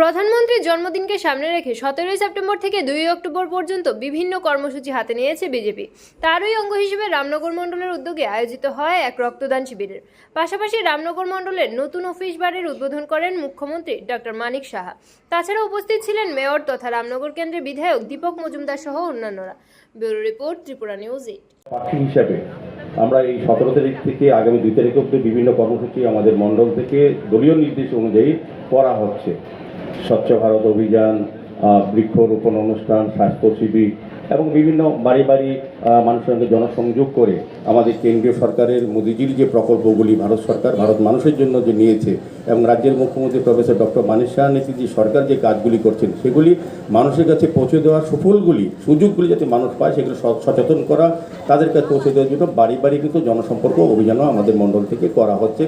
প্রধানমন্ত্রীর জন্মদিনকে সামনে রেখে সতেরোই সেপ্টেম্বর থেকে দুই অক্টোবর পর্যন্ত বিভিন্ন কর্মসূচি হাতে নিয়েছে বিজেপি। তারই অঙ্গ হিসেবে রামনগর মণ্ডলের উদ্যোগে আয়োজিত হয় এক রক্তদান শিবিরের। পাশাপাশি রামনগর মণ্ডলের নতুন অফিস বাড়ির উদ্বোধন করেন মুখ্যমন্ত্রী ডক্টর মানিক সাহা। তাছাড়া উপস্থিত ছিলেন মেয়র তথা রামনগর কেন্দ্রের বিধায়ক দীপক মজুমদার সহ অন্যান্যরা। Bureau report Tripura news eight. হিসাবে আমরা এই সতেরো তারিখ থেকে আগামী দুই তারিখ অব্দি বিভিন্ন কর্মসূচি আমাদের মণ্ডল থেকে দলীয় নির্দেশ অনুযায়ী করা হচ্ছে। স্বচ্ছ ভারত অভিযান বৃক্ষরোপণ অনুষ্ঠান, স্বাস্থ্য শিবির এবং বিভিন্ন বাড়ি বাড়ি মানুষের সঙ্গে জনসংযোগ করে আমাদের কেন্দ্রীয় সরকারের মোদিজির যে প্রকল্পগুলি ভারত সরকার, ভারত মানুষের জন্য যে নিয়েছে এবং রাজ্যের মুখ্যমন্ত্রী প্রফেসর ডক্টর মানিক শাহ যে সরকার যে কাজগুলি করছেন, সেগুলি মানুষের কাছে পৌঁছে দেওয়ার সুফলগুলি, সুযোগগুলি যাতে মানুষ পায়, সেগুলো সচেতন করা তাদের কাছে পৌঁছে দেওয়ার জন্য বাড়ি বাড়ি কিন্তু জনসম্পর্ক অভিযানও আমাদের মণ্ডল থেকে করা হচ্ছে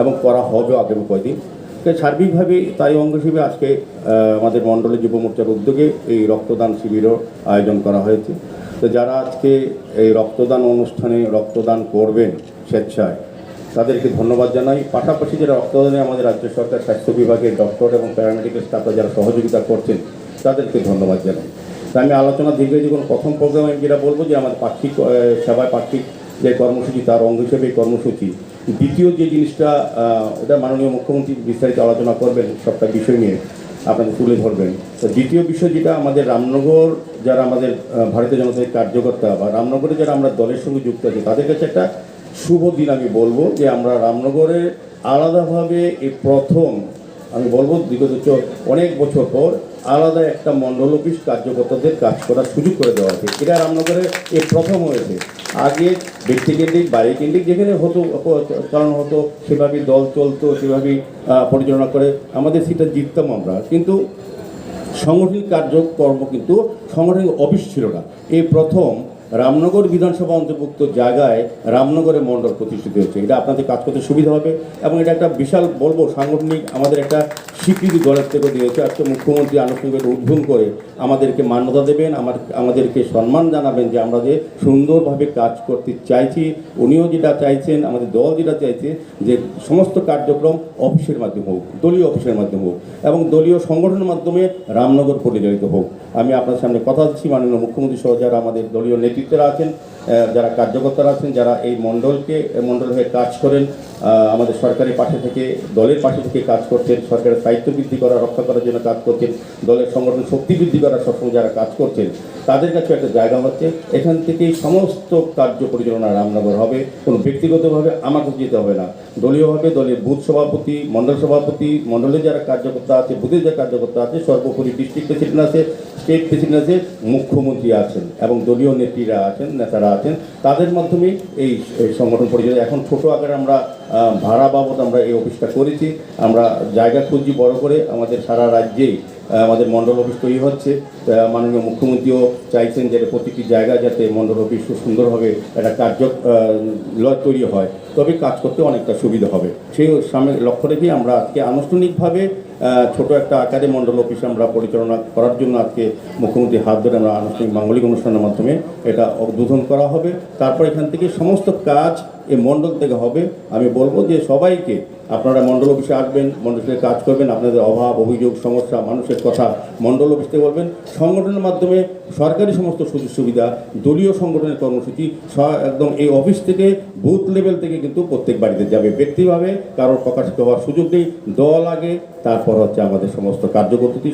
এবং করা হবে আগামী কয়েকদিন তো সার্বিকভাবে তাই অঙ্গ হিসেবে আজকে আমাদের মণ্ডলের যুব মোর্চার উদ্যোগে এই রক্তদান শিবিরও আয়োজন করা হয়েছে। তো যারা আজকে এই রক্তদান অনুষ্ঠানে রক্তদান করবেন স্বেচ্ছায়, তাদেরকে ধন্যবাদ জানাই। পাশাপাশি যারা রক্তদানে আমাদের রাজ্য সরকার, স্বাস্থ্য বিভাগের ডক্টর এবং প্যারামেডিক্যাল স্টাফরা যারা সহযোগিতা করছেন, তাদেরকে ধন্যবাদ জানাই। তা আমি আলোচনা দীর্ঘ যখন প্রথম প্রোগ্রামে আমি যেটা বলব যে আমাদের পাক্ষিক সেবায় পাক্ষিক যে কর্মসূচি, তার অঙ্গ হিসেবে কর্মসূচি দ্বিতীয় যে জিনিসটা এটা মাননীয় মুখ্যমন্ত্রী বিস্তারিত আলোচনা করবেন, সবটা বিষয় নিয়ে আপনাকে তুলে ধরবেন। তো দ্বিতীয় বিষয় যেটা, আমাদের রামনগর যারা আমাদের ভারতীয় জনতা কার্যকর্তা বা রামনগরে যারা আমরা দলের সঙ্গে যুক্ত আছি, তাদের কাছে একটা শুভ দিন আমি বলব যে আমরা রামনগরে আলাদাভাবে এই প্রথম, আমি বলব বিগত অনেক বছর পর আলাদা একটা মন্ডল অফিস কার্যকর্তাদের কাজ করার সুযোগ করে দেওয়া হয়েছে। এটা রামনগরে এ প্রথম হয়েছে। আগে ব্যক্তিকেন্দ্রিক বাড়ি কেন্দ্রিক যেখানে হতো, চালানো হতো, সেভাবে দল চলতো সেভাবেই পরিচালনা করে। আমাদের সেটা জিততাম আমরা। কিন্তু সাংগঠনিক কার্যকর্ম কিন্তু সাংগঠনিক অফিস ছিল না। এই প্রথম রামনগর বিধানসভা অন্তর্ভুক্ত জায়গায় রামনগরে মণ্ডল প্রতিষ্ঠিত হয়েছে। এটা আপনাদের কাজ করতে সুবিধা হবে এবং এটা একটা বিশাল বলব সাংগঠনিক আমাদের একটা স্বীকৃতি দলের থেকে দিয়েছে আজকে মুখ্যমন্ত্রী আনুষ্ঠানিকভাবে উদ্বোধন করে আমাদেরকে মান্যতা দেবেন, আমার আমাদেরকে সম্মান জানাবেন যে আমরা যে সুন্দরভাবে কাজ করতে চাইছি। উনিও যেটা চাইছেন, আমাদের দল যেটা চাইছে, যে সমস্ত কার্যক্রম অফিসের মাধ্যমে হোক, দলীয় অফিসের মাধ্যমে হোক এবং দলীয় সংগঠনের মাধ্যমে রামনগর পরিচালিত হোক। আমি আপনার সামনে কথা দিচ্ছি, মাননীয় মুখ্যমন্ত্রী সহ যারা আমাদের দলীয় নেতৃত্বরা আছেন যারা কার্যকর্তারা আছেন, যারা এই মণ্ডলকে, মণ্ডল হয়ে কাজ করেন আমাদের সরকারের পাশে থেকে, দলের পাশে থেকে কাজ করছেন, সরকারের দায়িত্ব বৃদ্ধি করা, রক্ষা করার জন্য কাজ করছেন, দলের সংগঠন শক্তি বৃদ্ধি করার সবসময় যারা কাজ করছেন তাদের কাছে একটা জায়গা হচ্ছে এখান থেকেই সমস্ত কার্য পরিচালনা রামনগর হবে। কোনো ব্যক্তিগতভাবে আমাকে যেতে হবে না। দলীয়ভাবে দলের বুথ সভাপতি মণ্ডল সভাপতি মণ্ডলের যারা কার্যকর্তা আছে বুথের যারা কার্যকর্তা আছে, সর্বোপরি ডিস্ট্রিক্ট প্রেসিডেন্ট আছে স্টেট প্রেসিডেন্ট আছে, মুখ্যমন্ত্রী আছেন এবং দলীয় নেত্রীরা আছেন, নেতারা আছেন। তাদের মাধ্যমে এই সংগঠন পরিচালনা এখন ছোট আকারে আমরা ভাড়া বাবদ আমরা এই অফিসটা করেছি। আমরা জায়গা খুঁজছি বড় করে। আমাদের সারা রাজ্যেই আমাদের মণ্ডল অফিস তৈরি হচ্ছে। মাননীয় মুখ্যমন্ত্রীও চাইছেন যে প্রতিটি জায়গায় যাতে মণ্ডল অফিস খুব সুন্দরভাবে একটা কার্য লয় তৈরি হয়। তবে কাজ করতে অনেকটা সুবিধা হবে। সেই সামনে লক্ষ্য রেখে আমরা আজকে আনুষ্ঠানিকভাবে ছোট একটা আকারে মণ্ডল অফিস আমরা পরিচালনা করার জন্য আজকে মুখ্যমন্ত্রী হাত ধরে আমরা আনুষ্ঠানিক মাঙ্গলিক অনুষ্ঠানের মাধ্যমে এটা উদ্বোধন করা হবে। তারপর এখান থেকে সমস্ত কাজ এই মণ্ডল থেকে হবে। আমি বলব যে সবাইকে আপনারা মণ্ডল অফিসে আসবেন, মণ্ডল অফিসে কাজ করবেন, আপনাদের অভাব, অভিযোগ, সমস্যা, মানুষের কথা মণ্ডল অফিস বলবেন। সংগঠনের মাধ্যমে সরকারি সমস্ত সুযোগ সুবিধা, দলীয় সংগঠনের কর্মসূচি একদম এই অফিস থেকে বুথ লেভেল থেকে কিন্তু প্রত্যেক বাড়িতে যাবে ব্যক্তিভাবে, কারোর প্রকাশিত হওয়ার সুযোগ নেই, দল আগে, তারপর হচ্ছে আমাদের সমস্ত কার্যপদ্ধতি